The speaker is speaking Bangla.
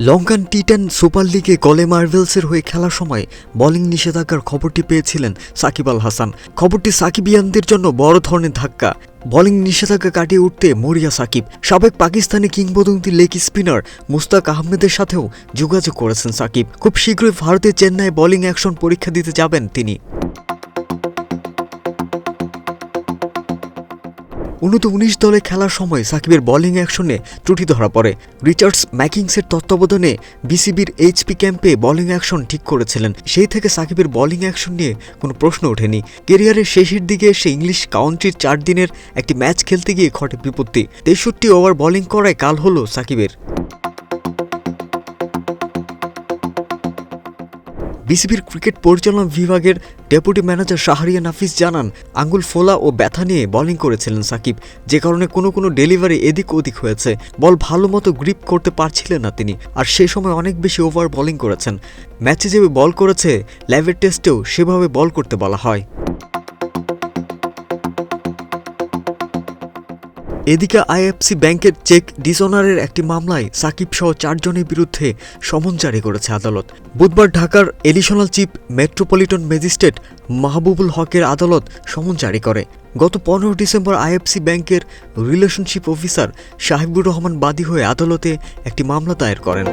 লঙ্কান টি টেন সুপার লিগে গলে মার্ভেলসের হয়ে খেলার সময় বোলিং নিষেধাজ্ঞার খবরটি পেয়েছিলেন সাকিব আল হাসান। খবরটি সাকিবিয়ানদের জন্য বড় ধরনের ধাক্কা। বোলিং নিষেধাজ্ঞা কাটিয়ে উঠতে মরিয়া সাকিব। সাবেক পাকিস্তানি কিংবদন্তি লেগ স্পিনার মুস্তাক আহমেদের সাথেও যোগাযোগ করেছেন সাকিব। খুব শীঘ্রই ভারতের চেন্নাই বোলিং অ্যাকশন পরীক্ষা দিতে যাবেন তিনি। উন্নত উনিশ দলে খেলার সময় সাকিবের বোলিং অ্যাকশনে ত্রুটি ধরা পড়ে। রিচার্ডস ম্যাকিংসের তত্ত্বাবধানে বিসিবির এইচপি ক্যাম্পে বোলিং অ্যাকশন ঠিক করেছিলেন। সেই থেকে সাকিবের বোলিং অ্যাকশন নিয়ে কোনো প্রশ্ন ওঠেনি। কেরিয়ারের শেষের দিকে এসে ইংলিশ কাউন্ট্রির চার দিনের একটি ম্যাচ খেলতে গিয়ে ঘটে বিপত্তি। তেষট্টি ওভার বোলিং করায় কাল হল সাকিবের। বিসিবির ক্রিকেট পরিচালনা বিভাগের ডেপুটি ম্যানেজার শাহরিয়া নাফিস জানান, আঙ্গুল ফোলা ও ব্যথা নিয়ে বোলিং করেছিলেন সাকিব। যে কারণে কোনো কোনো ডেলিভারি এদিক ওদিক হয়েছে। বল ভালো মতো গ্রিপ করতে পারছিলেন না তিনি, আর সে সময় অনেক বেশি ওভার বোলিং করেছেন। ম্যাচে যেভাবে বল করেছে ল্যাবের টেস্টেও সেভাবে বল করতে বলা হয়। এদিকে আইএফসি ব্যাংকের চেক ডিসঅনারের একটি মামলায় সাকিব সহ চারজনের বিরুদ্ধে সমন জারি করেছে আদালত। বুধবার ঢাকার additional chief metropolitan magistrate Mahbubul হকের আদালত সমন জারি করে। গত পনেরো ডিসেম্বর আইএফসি ব্যাংকের রিলেশনশিপ অফিসার সাহেবুর রহমান বাদী হয়ে আদালতে একটি মামলা দায়ের করেন।